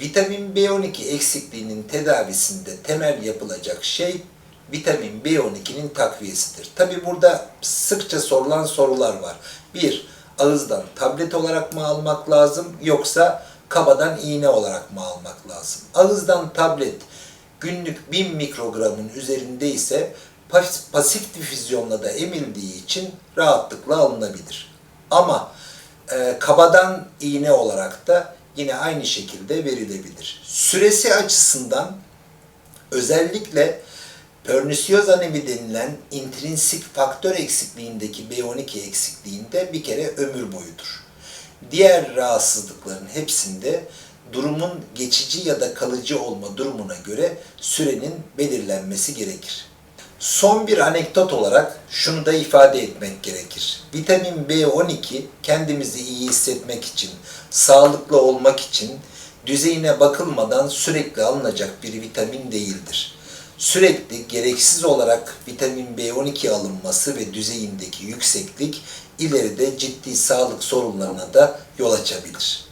Vitamin B12 eksikliğinin tedavisinde temel yapılacak şey vitamin B12'nin takviyesidir. Tabi burada sıkça sorulan sorular var. Bir, ağızdan tablet olarak mı almak lazım yoksa kabadan iğne olarak mı almak lazım? Ağızdan tablet günlük 1000 mikrogramın üzerinde ise pas- pasif difüzyonla da emildiği için rahatlıkla alınabilir. Ama e, kabadan iğne olarak da yine aynı şekilde verilebilir. Süresi açısından özellikle pernisiyoz anemi denilen intrinsik faktör eksikliğindeki B12 eksikliğinde bir kere ömür boyudur. Diğer rahatsızlıkların hepsinde durumun geçici ya da kalıcı olma durumuna göre sürenin belirlenmesi gerekir. Son bir anekdot olarak şunu da ifade etmek gerekir. Vitamin B12 kendimizi iyi hissetmek için, sağlıklı olmak için düzeyine bakılmadan sürekli alınacak bir vitamin değildir. Sürekli gereksiz olarak vitamin B12 alınması ve düzeyindeki yükseklik ileride ciddi sağlık sorunlarına da yol açabilir.